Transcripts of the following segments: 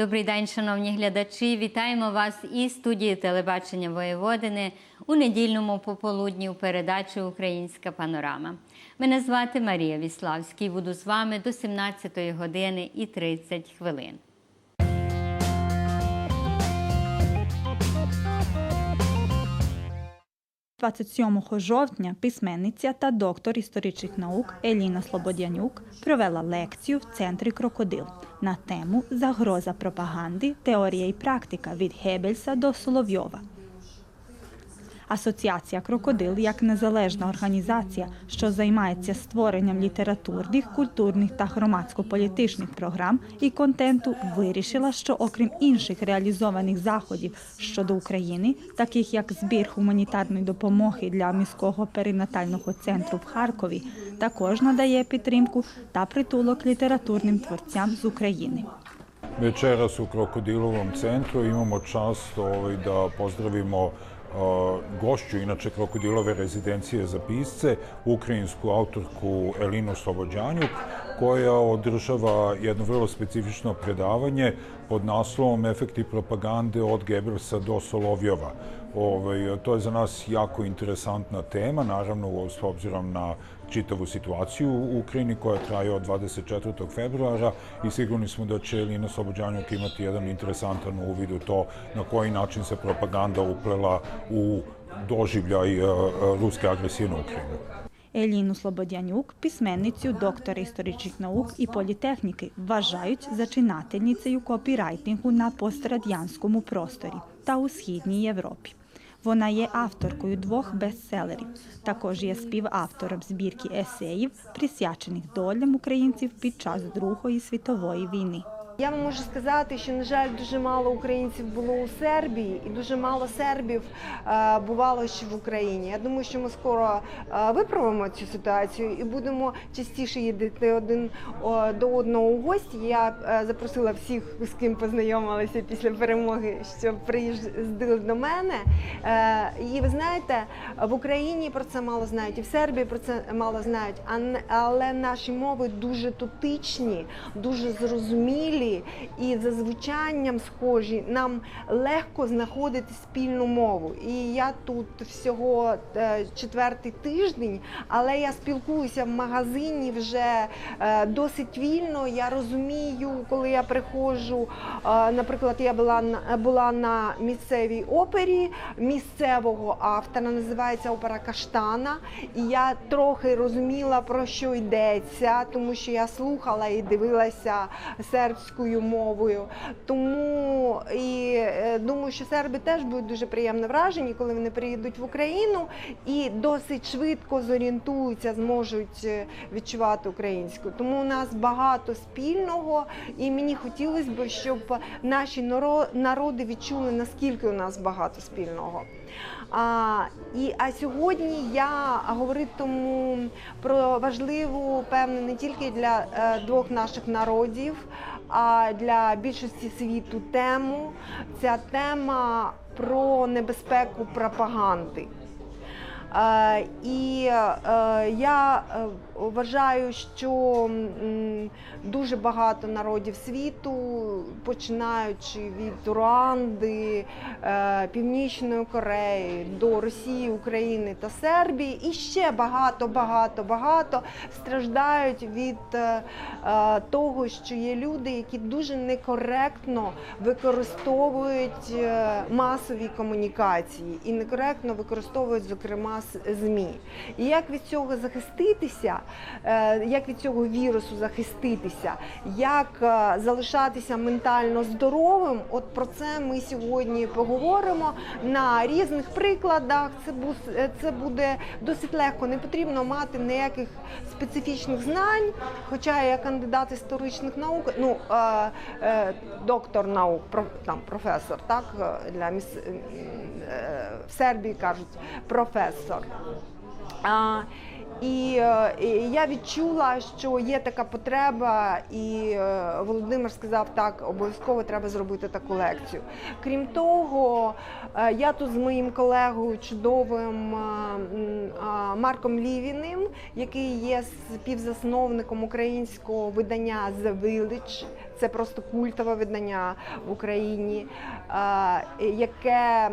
Добрий день, шановні глядачі. Вітаємо вас із студії телебачення Воєводини у недільному пополудні у передачі Українська панорама. Мене звати Марія Віславський. Буду з вами до 17 години і 30 хвилин. – 27 жовтня письменниця та доктор історичних наук Еліна Слободянюк провела лекцію в центрі Крокодил на тему Загроза пропаганди, теорія і практика від Гебельса до Соловйова. Асоціація Крокодил як незалежна організація, що займається створенням літературних, культурних та громадсько-політичних програм і контенту, вирішила, що окрім інших реалізованих заходів щодо України, таких як збір гуманітарної допомоги для міського перинатального центру в Харкові, також надає підтримку та притулок літературним творцям з України. Večeras u Krokodilovom centru imamo čast ovaj, da pozdravimo gošću, inače Krokodilove rezidencije za pisce, ukrajinsku autorku Elinu Slobodjanjuk, koja održava jedno vrlo specifično predavanje pod naslovom Efekti propagande od Gebelsa do Solovjova. Ovaj, to je za nas jako interesantna tema, naravno s obzirom na čitavu situaciju u Ukrajini koja traje od 24. februara i sigurni smo da će Elina Slobodjanjuk imati jedan interesantan uvid u to na koji način se propaganda uplela u doživljaj eh, ruske agresije na Ukrajinu. Еліну Слободянюк, письменницю, доктора історичних наук і політехніки, вважають зачинательницею копірайтингу на пострадянському просторі та у східній Європі. Вона є авторкою двох бестселерів. Також є співавтором збірки есеїв, присвячених долям українців під час Другої світової війни. Я вам можу сказати, що на жаль, дуже мало українців було у Сербії, і дуже мало сербів е, бувало ще в Україні. Я думаю, що ми скоро е, виправимо цю ситуацію і будемо частіше їздити один до одного у гості. Я е, запросила всіх, з ким познайомилася після перемоги, щоб приїздили до мене. І ви знаєте, в Україні про це мало знають, і в Сербії про це мало знають. А але наші мови дуже тутичні, дуже зрозумілі і за звучанням схожі. Нам легко знаходити спільну мову. І я тут всього е, четвертий тиждень, але я спілкуюся в магазині вже е, досить вільно. Я розумію, коли я приходжу. е, Наприклад, я була була на місцевій опері місцевого автора, називається опера Каштана. І я трохи розуміла про що йдеться, тому що я слухала і дивилася сербською мовою. Тому і е, думаю, що серби теж будуть дуже приємно вражені, коли вони приїдуть в Україну і досить швидко зорієнтуються, зможуть е, відчувати українську. Тому у нас багато спільного, і мені хотілося б, щоб наші народи відчули, наскільки у нас багато спільного. А, і, а сьогодні я говоритиму про важливу, певне, не тільки для е, двох наших народів, а для більшості світу тему. Ця тема про небезпеку пропаганди. Е, і е, я е, вважаю, що дуже багато народів світу, починаючи від Руанди, е, Північної Кореї до Росії, України та Сербії, і ще багато, багато, багато страждають від е, е, того, що є люди, які дуже некоректно використовують масові комунікації і некоректно використовують, зокрема, ЗМІ. І як від цього захиститися, як від цього вірусу захиститися, як е, залишатися ментально здоровим, от про це ми сьогодні поговоримо на різних прикладах. Е, це буде досить легко. Не потрібно мати ніяких специфічних знань. Хоча я кандидат історичних наук, ну е, е, доктор наук, там професор, так е, для міс... е, в Сербії кажуть професор. А, і, е, і я відчула, що є така потреба, і е, Володимир сказав, так, обов'язково треба зробити таку лекцію. Крім того, е, я тут з моїм колегою чудовим Марком Лівіним, який є співзасновником українського видання The Village. це просто культове видання в Україні, яке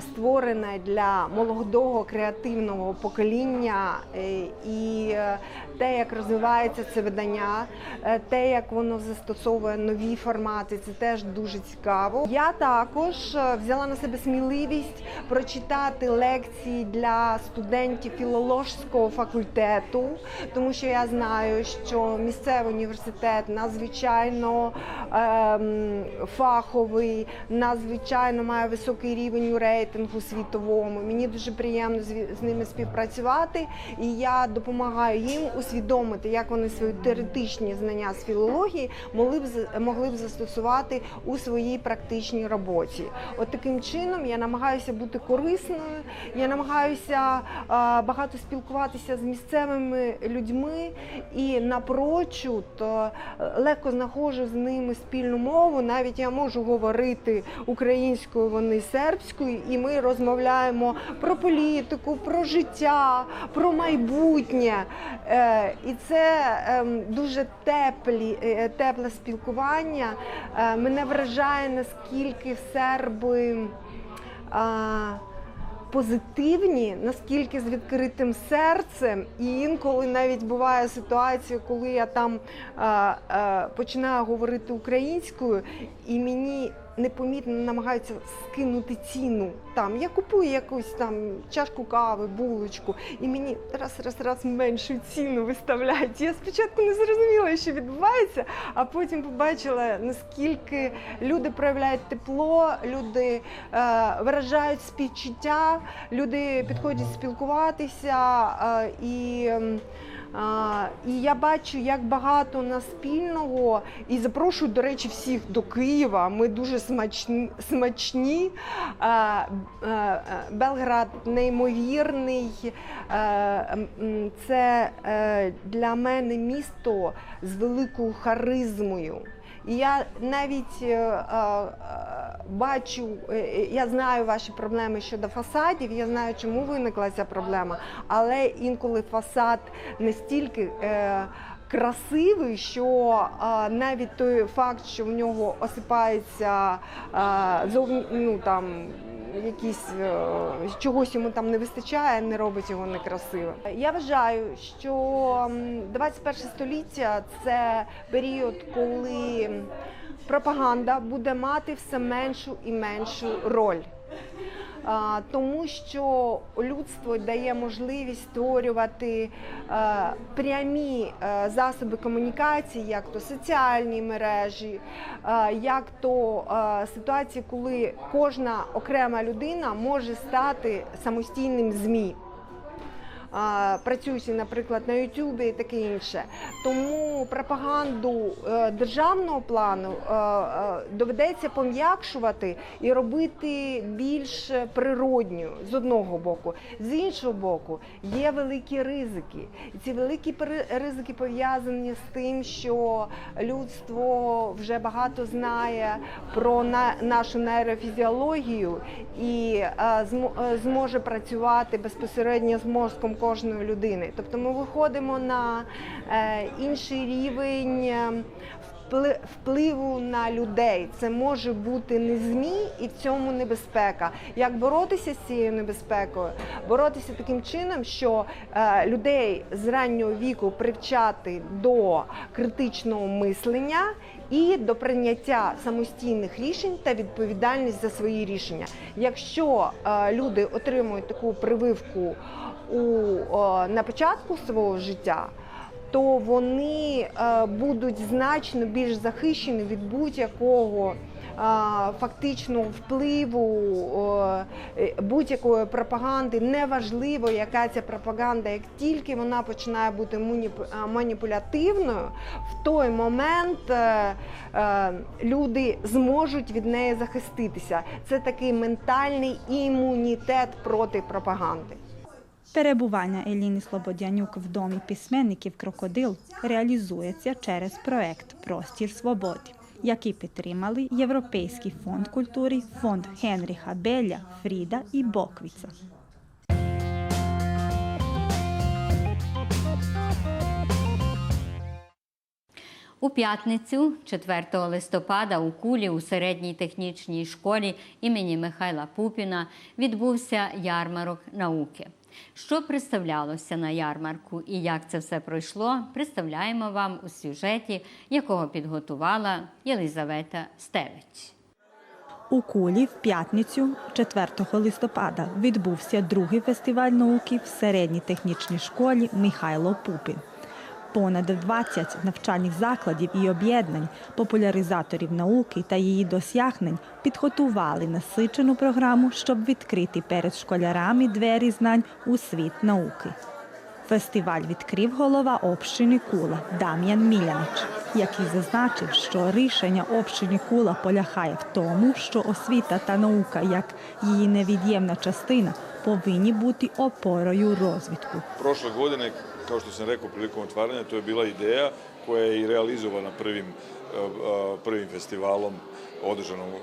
створене для молодого креативного покоління, е, і е, те, як розвивається це видання, е, те, як воно застосовує нові формати, це теж дуже цікаво. Я також е, взяла на себе сміливість прочитати лекції для студентів філологського факультету, тому що я знаю, що місцевий університет надзвичайно ем, фаховий, надзвичайно має високий рівень у рейтингу світовому. Мені дуже приємно з, ними співпрацювати, і я допомагаю їм усвідомити, як вони свої теоретичні знання з філології могли б могли б застосувати у своїй практичній роботі. От таким чином я намагаюся бути корисною. Я намагаюся е, багато спілкуватися з місцевими людьми і напрочуд е, легко знаходжу з ними спільну мову. Навіть я можу говорити українською, вони сербською, і ми розмовляємо про політику, про життя, про майбутнє. Е, І це ем, дуже теплі, е, тепле спілкування. Е, Мене вражає, наскільки серби. позитивні, наскільки з відкритим серцем, і інколи навіть буває ситуація, коли я там починаю говорити українською, і мені непомітно намагаються скинути ціну. Там я купую якусь там чашку кави, булочку, і мені раз, раз, раз меншу ціну виставляють. Я спочатку не зрозуміла, що відбувається, а потім побачила, наскільки люди проявляють тепло, люди е, виражають співчуття, люди підходять спілкуватися е, і. І я бачу, як багато на спільного, і запрошую, до речі, всіх до Києва. Ми дуже смачні. смачні. Белград неймовірний. Це е, для мене місто з великою харизмою. Я навіть е, е, бачу, е, я знаю ваші проблеми щодо фасадів, я знаю, чому виникла ця проблема, але інколи фасад настільки. Красивий, що а, навіть той факт, що в нього осипається а, зовні, ну там якісь е, чогось йому там не вистачає, не робить його некрасивим. Я вважаю, що м, 21 століття це період, коли пропаганда буде мати все меншу і меншу роль. Тому що людство дає можливість створювати е, прямі е, засоби комунікації, як то соціальні мережі, е, як то ситуації, коли кожна окрема людина може стати самостійним ЗМІ. Працюючи, наприклад, на Ютубі і таке інше, тому пропаганду е, державного плану е, е, доведеться пом'якшувати і робити більш природньою з одного боку. З іншого боку, є великі ризики, і ці великі ризики пов'язані з тим, що людство вже багато знає про на- нашу нейрофізіологію і зможе працювати безпосередньо з мозком кожної людини. Тобто ми виходимо на е, інший рівень. Впливу на людей це може бути не змі, і в цьому небезпека. Як боротися з цією небезпекою? Боротися таким чином, що е, людей з раннього віку привчати до критичного мислення і до прийняття самостійних рішень та відповідальність за свої рішення. Якщо е, люди отримують таку прививку у, на початку свого життя, то вони е, будуть значно більш захищені від будь-якого. е, Фактичного впливу е, будь-якої пропаганди неважливо, яка ця пропаганда, як тільки вона починає бути маніпулятивною, в той момент люди зможуть від неї захиститися. Це такий ментальний імунітет проти пропаганди. Перебування Еліни Слободянюк в домі письменників Крокодил реалізується через проект Простір свободи, який підтримали Європейський фонд культури, фонд Генріха Белля, Фріда і Боквіца. У п'ятницю, 4 листопада, у Кулі у середній технічній школі імені Михайла Пупіна відбувся ярмарок науки. Що представлялося на ярмарку і як це все пройшло, представляємо вам у сюжеті, якого підготувала Єлизавета Стевич. У Кулі в п'ятницю, 4 листопада, відбувся другий фестиваль науки в середній технічній школі Михайло Пупін. Понад 20 навчальних закладів і об'єднань, популяризаторів науки та її досягнень підготували насичену програму, щоб відкрити перед школярами двері знань у світ науки. Фестиваль відкрив голова общини Кула Дам'ян Мілянич, який зазначив, що рішення общини Кула полягає в тому, що освіта та наука, як її невід'ємна частина, повинні бути опорою розвитку. Prošle godine, kao što sam rekao prilikom otvaranja, to je bila ideja koja je i realizovana prvim, e, e, prvim festivalom održanom e,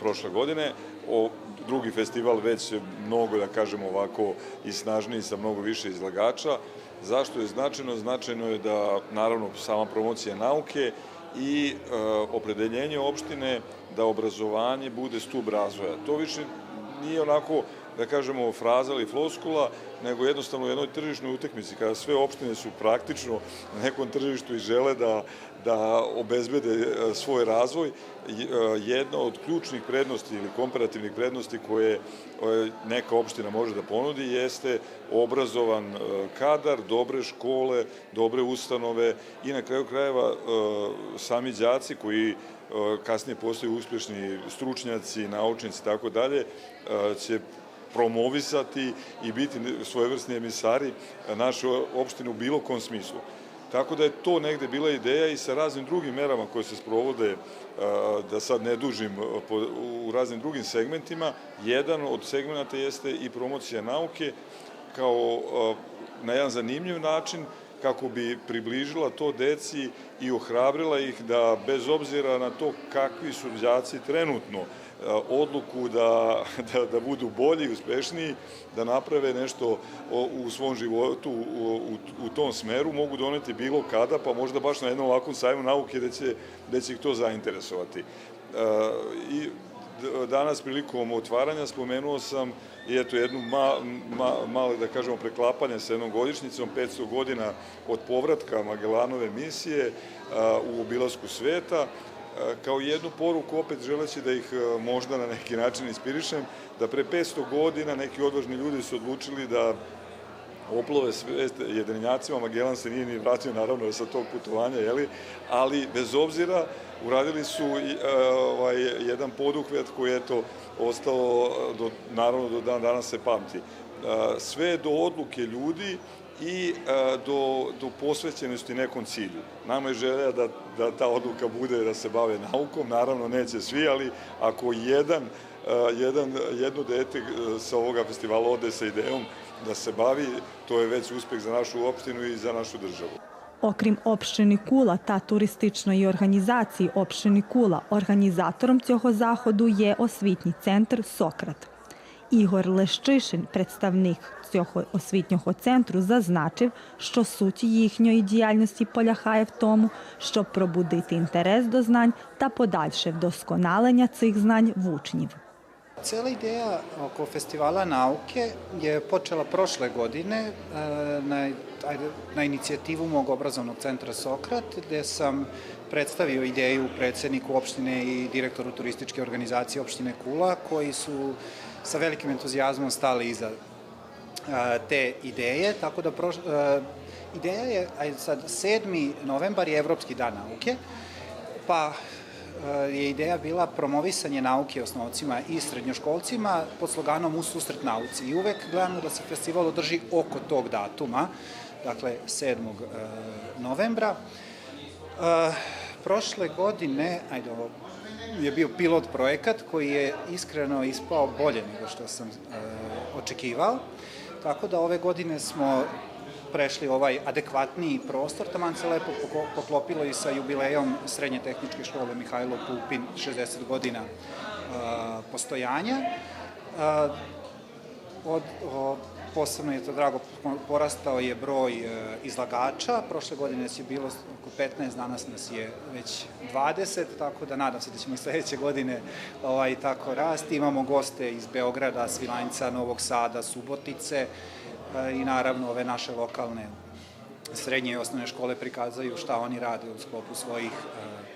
prošle godine. O, drugi festival već mnogo, da kažemo ovako, i snažniji sa mnogo više izlagača. Zašto je značajno? Značajno je da, naravno, sama promocija nauke i e, opredeljenje opštine da obrazovanje bude stub razvoja. To više nije onako da kažemo fraza ili floskula, nego jednostavno u jednoj tržišnoj utakmici, kada sve opštine su praktično na nekom tržištu i žele da, da obezbede e, svoj razvoj, e, jedna od ključnih prednosti ili komparativnih prednosti koje e, neka opština može da ponudi jeste obrazovan kadar, dobre škole, dobre ustanove i na kraju krajeva sami đaci koji kasnije postaju uspešni stručnjaci, naučnici i tako dalje, će promovisati i biti svojevrsni emisari naše opštine u bilo kom smislu. Tako da je to negde bila ideja i sa raznim drugim merama koje se sprovode, da sad ne dužim, u raznim drugim segmentima. Jedan od segmenta jeste i promocija nauke kao na jedan zanimljiv način kako bi približila to deci i ohrabrila ih da bez obzira na to kakvi su đaci trenutno odluku da, da, da budu bolji, uspešniji, da naprave nešto u svom životu u, u, u tom smeru, mogu doneti bilo kada, pa možda baš na jednom ovakvom sajmu nauke da će, da će ih to zainteresovati. E, I danas prilikom otvaranja spomenuo sam i eto jednu ma, ma, male, da kažemo, preklapanje sa jednom godišnjicom, 500 godina od povratka Magellanove misije a, u obilasku sveta, kao jednu poruku, opet želeći da ih a, možda na neki način inspirišem, da pre 500 godina neki odvažni ljudi su odlučili da oplove svet jedrenjacima, Magellan se nije ni vratio naravno sa tog putovanja, jeli? ali bez obzira uradili su e, ovaj, jedan poduhvet koji je to ostao, do, naravno do dan danas se pamti. E, Sve do odluke ljudi i e, do, do posvećenosti nekom cilju. Nama je želja da, da ta odluka bude da se bave naukom, naravno neće svi, ali ako jedan, e, jedan, jedno dete e, sa ovoga festivala ode sa idejom da se bavi, to je već uspeh za našu opštinu i za našu državu. Окрім общини Кула та туристичної організації общини Кула, організатором цього заходу є освітній центр Сократ. Ігор Лещишин, представник цього освітнього центру, зазначив, що суть їхньої діяльності полягає в тому, щоб пробудити інтерес до знань та подальше вдосконалення цих знань в учнів. Prošle godine e, na, ajde, na inicijativu mog obrazovnog centra Sokrat, gde sam predstavio ideju predsedniku opštine i direktoru turističke organizacije opštine Kula, koji su sa velikim entuzijazmom stali iza a, te ideje, tako da proš, a, ideja je, ajde sad, 7. novembar je Evropski dan nauke, pa a, je ideja bila promovisanje nauke osnovcima i srednjoškolcima pod sloganom U susret nauci. I uvek gledamo da se festival održi oko tog datuma, dakle 7. e, novembra. E, prošle godine, ajde ovo, je bio pilot projekat koji je iskreno ispao bolje nego što sam e, očekivao. Tako da ove godine smo prešli ovaj adekvatniji prostor, taman se lepo poklopilo i sa jubilejom Srednje tehničke škole Mihajlo Pupin, 60 godina e, postojanja. E, od, o, posebno je to drago, porastao je broj e, izlagača. Prošle godine je bilo oko 15, danas nas je već 20, tako da nadam se da ćemo i sledeće godine ovaj, tako rasti. Imamo goste iz Beograda, Svilajnca, Novog Sada, Subotice e, i naravno ove naše lokalne srednje i osnovne škole prikazuju šta oni rade u sklopu svojih e,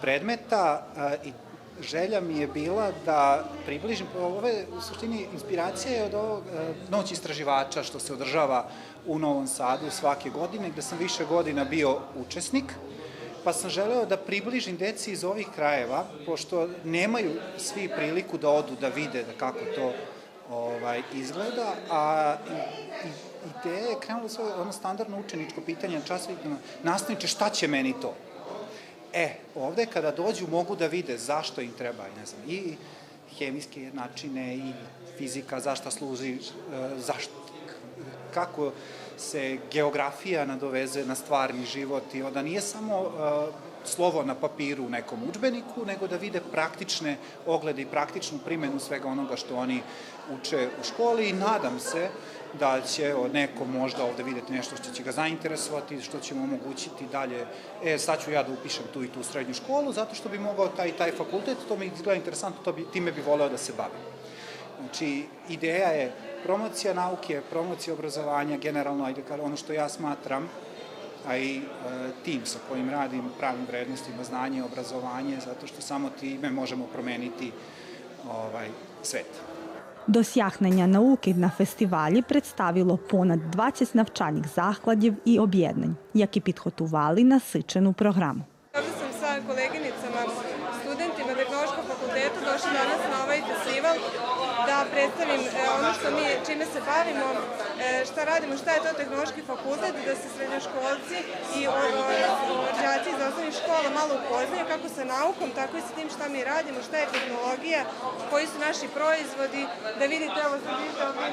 predmeta i želja mi je bila da približim, ove u suštini inspiracija je od ovog e, noć istraživača što se održava u Novom Sadu svake godine, gde sam više godina bio učesnik, pa sam želeo da približim deci iz ovih krajeva, pošto nemaju svi priliku da odu da vide da kako to ovaj, izgleda, a ideja je krenula svoje ono standardno učeničko pitanje na časovima, nastavniče šta će meni to? E, ovde kada dođu mogu da vide zašto im treba, ne znam, i hemijske načine i fizika, zašta služi, e, zašto, kako se geografija nadoveze na stvarni život i onda nije samo uh, slovo na papiru u nekom učbeniku, nego da vide praktične oglede i praktičnu primenu svega onoga što oni uče u školi i nadam se da će neko možda ovde videti nešto što će ga zainteresovati, što će mu omogućiti dalje, e, sad ću ja da upišem tu i tu srednju školu, zato što bi mogao taj taj fakultet, to mi izgleda interesantno, to bi, time bi voleo da se bavim. Znači, ideja je promocija nauke, promocija obrazovanja, generalno, ajde, ono što ja smatram, a i e, tim sa kojim radim pravim vrednostima, znanje, obrazovanje, zato što samo time možemo promeniti ovaj, svet. Досягнення науки на фестивалі представило понад 20 навчальних закладів і об'єднань, які підготували насичену програму. Ovdje sam sa koleginicama, studentima Tehnološkog fakulteta došli danas na ovaj festival predstavim e, ono što mi, čime se bavimo, e, šta radimo, šta je to tehnološki fakultet, da se srednjoškolci i đaci iz osnovnih škola malo upoznaju kako sa naukom, tako i sa tim šta mi radimo, šta je tehnologija, koji su naši proizvodi, da vidite, evo sad vidite ovdje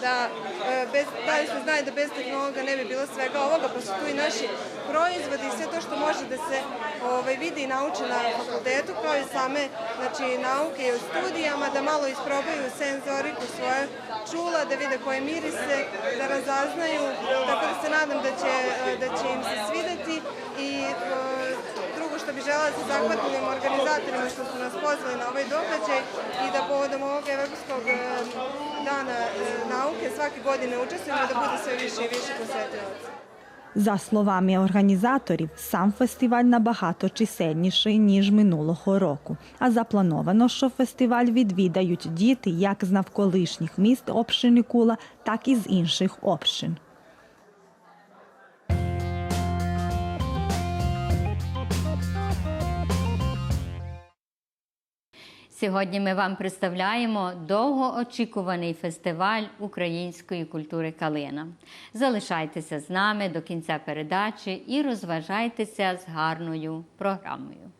da e, bez, da li se znaju da bez tehnologa ne bi bilo svega ovoga, pa su tu i naši proizvodi i sve to što može da se ovaj, vidi i nauči na fakultetu, kao i same znači, nauke i u studijama, da malo isprobaju senzoriku svoje čula, da vide koje mirise, da razaznaju, tako da se nadam da će, e, da će im se svideti i e, što bi žela se zahvatim organizatorima što su nas pozvali na ovaj događaj i da povodom ovog Evropskog dana nauke svake godine učestvujemo da bude sve više i više posetilaca. За словами організаторів, сам фестиваль набагато чисельніший ніж минулого року. А заплановано, що фестиваль відвідають діти як з навколишніх міст общини Кула, так і з інших общин. Сьогодні ми вам представляємо довгоочікуваний фестиваль української культури Калина. Залишайтеся з нами до кінця передачі і розважайтеся з гарною програмою.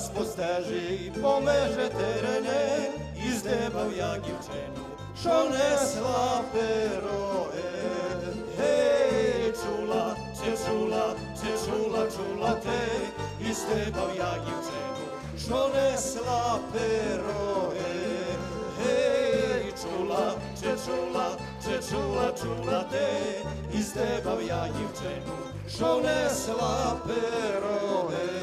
Раз по стежі і по меже терене, і здебав я дівчину, що несла пироги. Гей, чула, чи чула, чи чула, чула ти, і здебав я дівчину, що несла пероє. Гей, чула, чи чула, чи чула, чула ти, і здебав я дівчину, що несла пероє.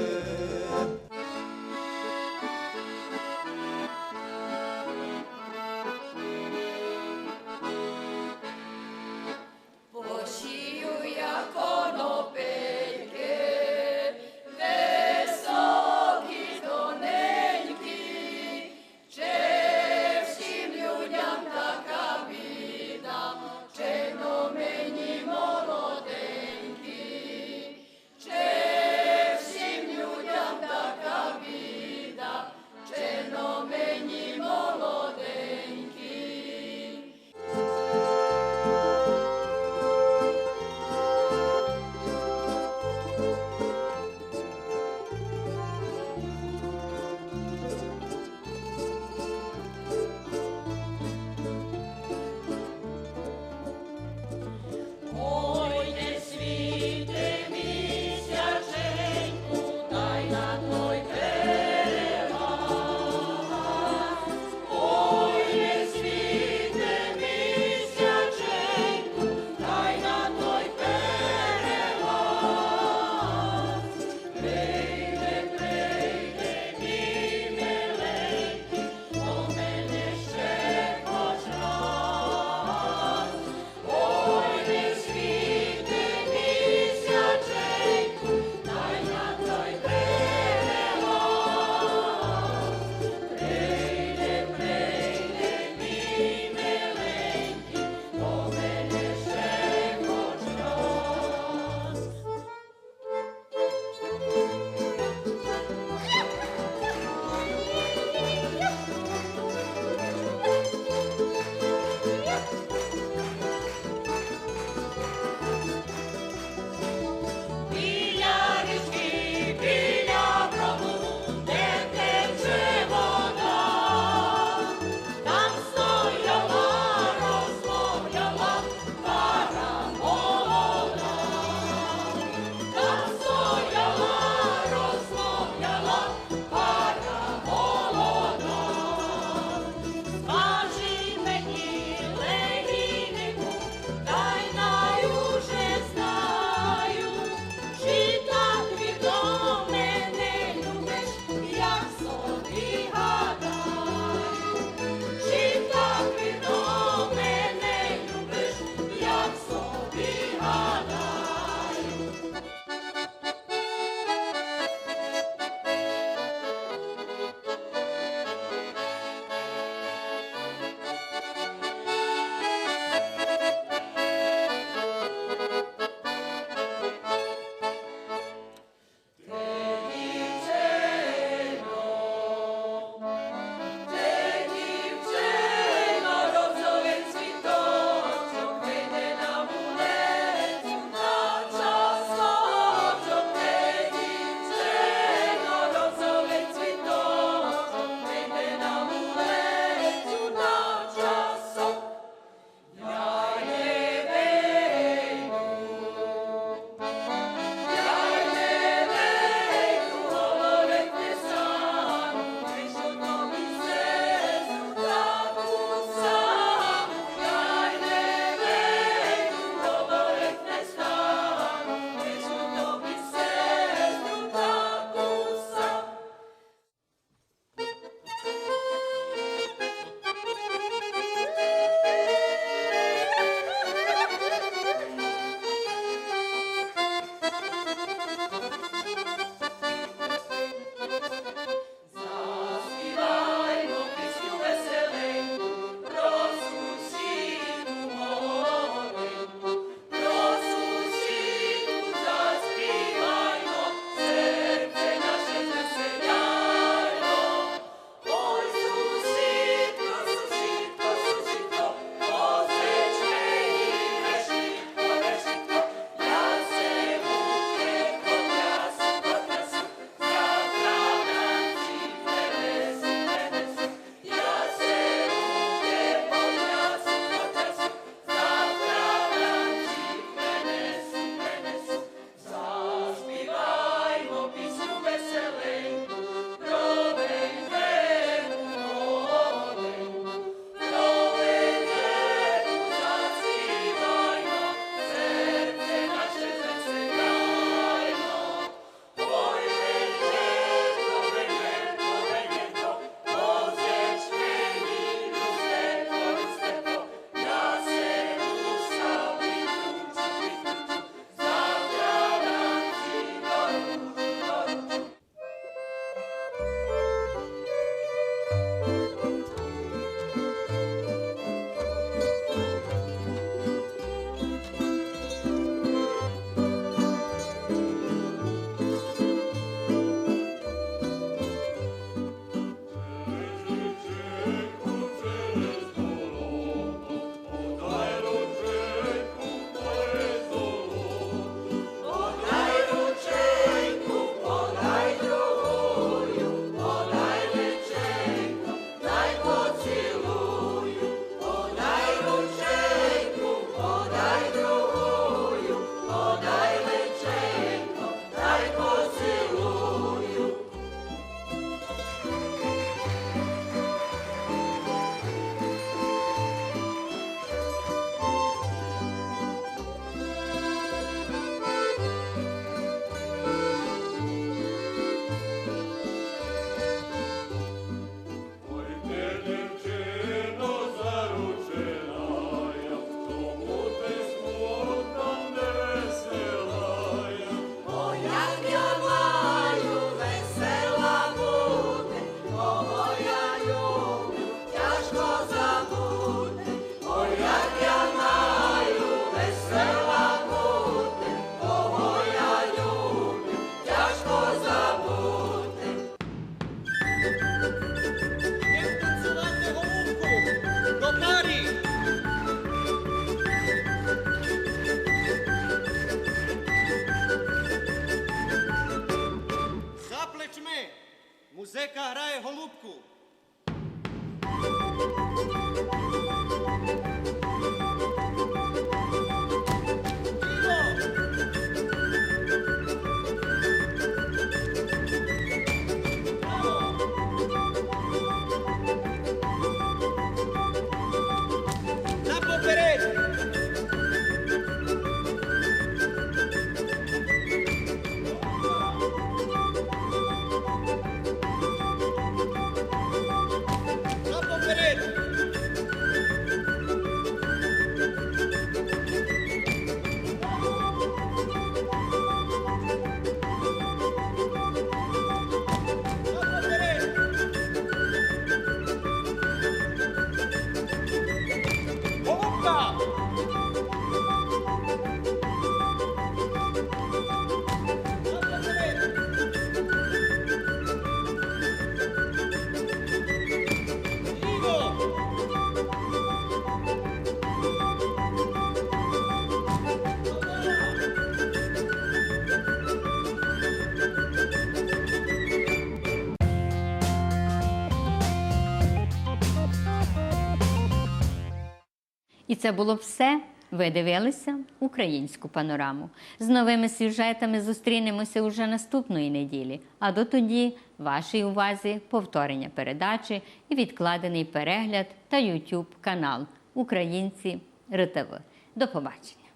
Це було все. Ви дивилися українську панораму. З новими сюжетами зустрінемося уже наступної неділі. А до тоді вашій увазі повторення передачі і відкладений перегляд та YouTube канал Українці РТВ. До побачення.